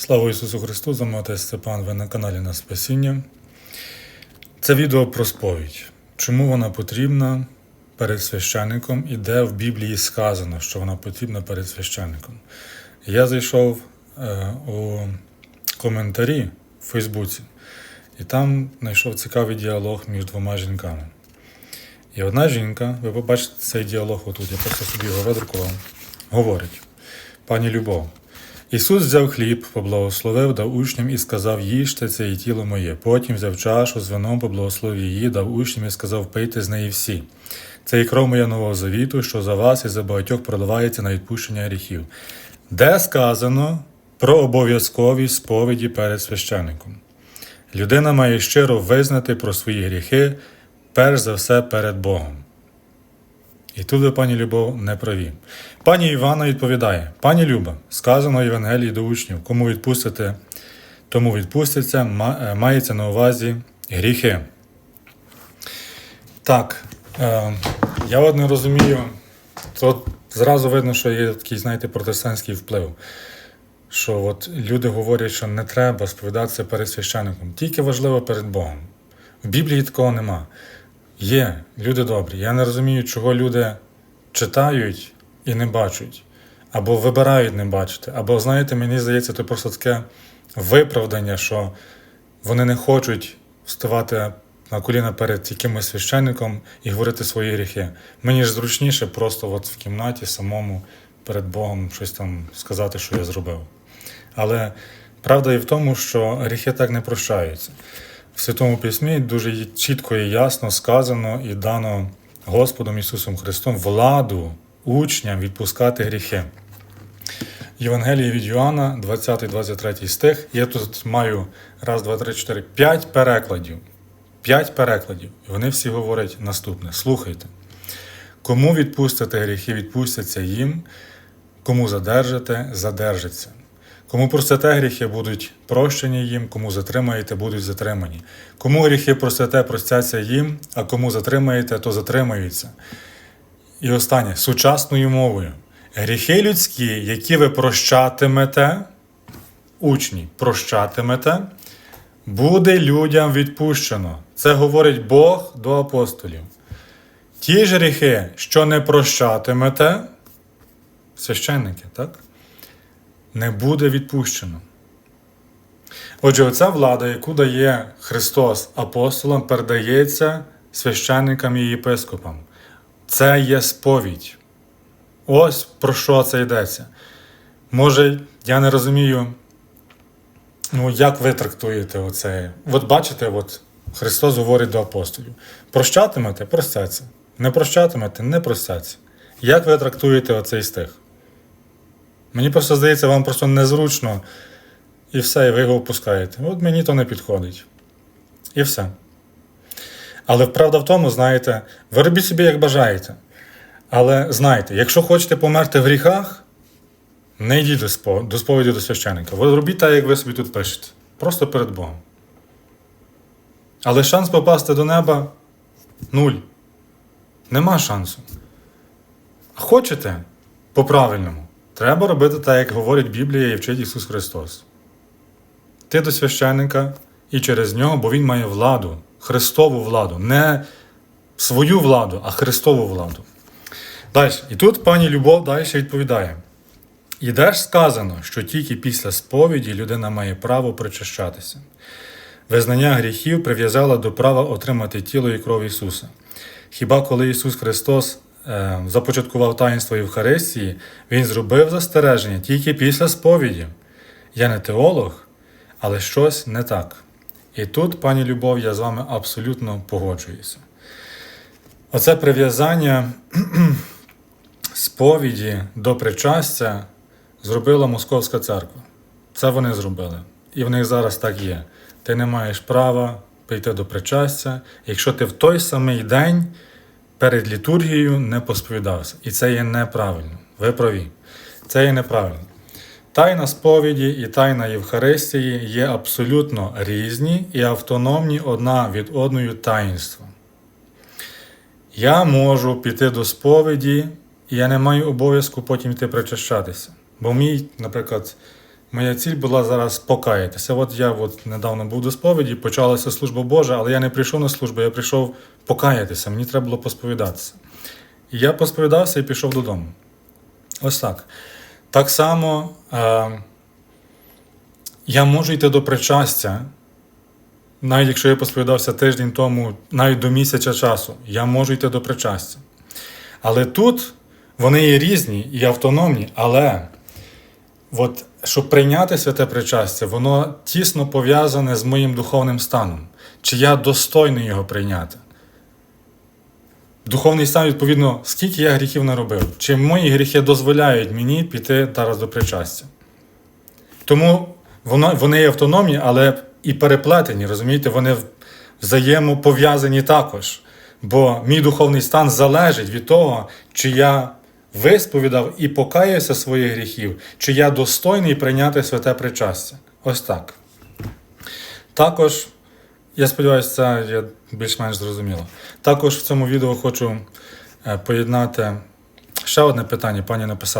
Слава Ісусу Христу! З вами отець Степан, ви на каналі на Спасіння. Це відео про сповідь. Чому вона потрібна перед священником і де в Біблії сказано, що вона потрібна перед священником. Я зайшов е, у коментарі в Фейсбуці, і там знайшов цікавий діалог між двома жінками. І одна жінка, ви побачите цей діалог отут, я просто собі його видрукував, говорить: Пані Любов, Ісус взяв хліб, поблагословив, дав учням і сказав: їжте це і тіло моє. Потім взяв чашу з вином, поблагословив її, дав учням і сказав, пийте з неї всі. Це і кров моя нового завіту, що за вас і за багатьох проливається на відпущення гріхів. Де сказано про обов'язкові сповіді перед священником? Людина має щиро визнати про свої гріхи, перш за все перед Богом. І тут ви, пані Любов, не праві. Пані Івана відповідає: Пані Люба, сказано в Євангелії до учнів, кому відпустите, тому відпуститься, е, мається на увазі гріхи. Так, е, я от не розумію, тут зразу видно, що є такий, знаєте, протестантський вплив. Що от люди говорять, що не треба сповідатися перед священником, тільки важливо перед Богом. В Біблії такого нема. Є люди добрі. Я не розумію, чого люди читають і не бачать, або вибирають не бачити. Або, знаєте, мені здається, це просто таке виправдання, що вони не хочуть вставати на коліна перед якимось священником і говорити свої гріхи. Мені ж зручніше просто от в кімнаті самому перед Богом щось там сказати, що я зробив. Але правда і в тому, що гріхи так не прощаються. В Святому Письмі дуже чітко і ясно сказано і дано Господом Ісусом Христом владу учням відпускати гріхи. Євангеліє від Йоанна, 20-23 стих. Я тут маю раз, два, три, чотири, п'ять перекладів. П'ять перекладів. І вони всі говорять наступне: слухайте. Кому відпустите гріхи, відпустяться їм, кому задержите, задержаться. Кому простите гріхи, будуть прощені їм, кому затримаєте, будуть затримані. Кому гріхи простите, простяться їм, а кому затримаєте, то затримаються. І останнє сучасною мовою. Гріхи людські, які ви прощатимете, учні, прощатимете, буде людям відпущено. Це говорить Бог до апостолів. Ті ж гріхи, що не прощатимете, священники, так? Не буде відпущено. Отже, оця влада, яку дає Христос апостолам, передається священникам і єпископам. Це є сповідь. Ось про що це йдеться. Може, я не розумію, ну, як ви трактуєте оце. От бачите, от Христос говорить до апостолів: прощатимете, простяться. Не прощатимете, не простяться. Як ви трактуєте оцей стих? Мені просто здається, вам просто незручно, і все, і ви його опускаєте. От мені то не підходить. І все. Але правда в тому, знаєте, ви робіть собі, як бажаєте. Але знайте, якщо хочете померти в гріхах, не йдіть до спо- до сповіді до священника. Ви робіть так, як ви собі тут пишете. Просто перед Богом. Але шанс попасти до неба нуль. Нема шансу. Хочете по-правильному, треба робити так, як говорить Біблія і вчить Ісус Христос. Ти до священника і через нього, бо Він має владу, Христову владу, не свою владу, а Христову владу. Далі. І тут пані Любов далі відповідає: І де ж сказано, що тільки після сповіді людина має право причащатися. Визнання гріхів прив'язала до права отримати тіло і кров Ісуса. Хіба коли Ісус Христос започаткував таїнство Євхаристії, Він зробив застереження тільки після сповіді. Я не теолог, але щось не так. І тут, пані Любов, я з вами абсолютно погоджуюся. Оце прив'язання сповіді до причастя зробила Московська церква. Це вони зробили. І в них зараз так є. Ти не маєш права прийти до причастя, якщо ти в той самий день перед літургією не посповідався. І це є неправильно. Ви праві. Це є неправильно. Тайна сповіді і тайна Євхаристії є абсолютно різні і автономні одна від одної таїнства. Я можу піти до сповіді, і я не маю обов'язку потім йти причащатися. Бо мій, наприклад, Моя ціль була зараз покаятися. От я от недавно був до сповіді, почалася служба Божа, але я не прийшов на службу, я прийшов покаятися. Мені треба було посповідатися. І я посповідався і пішов додому. Ось так. Так само е, я можу йти до причастя, навіть якщо я посповідався тиждень тому, навіть до місяця часу, я можу йти до причастя. Але тут вони є різні і автономні, але от, щоб прийняти святе причастя, воно тісно пов'язане з моїм духовним станом. Чи я достойний його прийняти? Духовний стан, відповідно, скільки я гріхів наробив, чи мої гріхи дозволяють мені піти зараз до причастя. Тому воно, вони є автономні, але і переплетені, розумієте, вони взаємопов'язані також. Бо мій духовний стан залежить від того, чи я висповідав і покаявся своїх гріхів, чи я достойний прийняти святе причастя. Ось так. Також, я сподіваюся, це є більш-менш зрозуміло. Також в цьому відео хочу е, поєднати ще одне питання. Пані написала.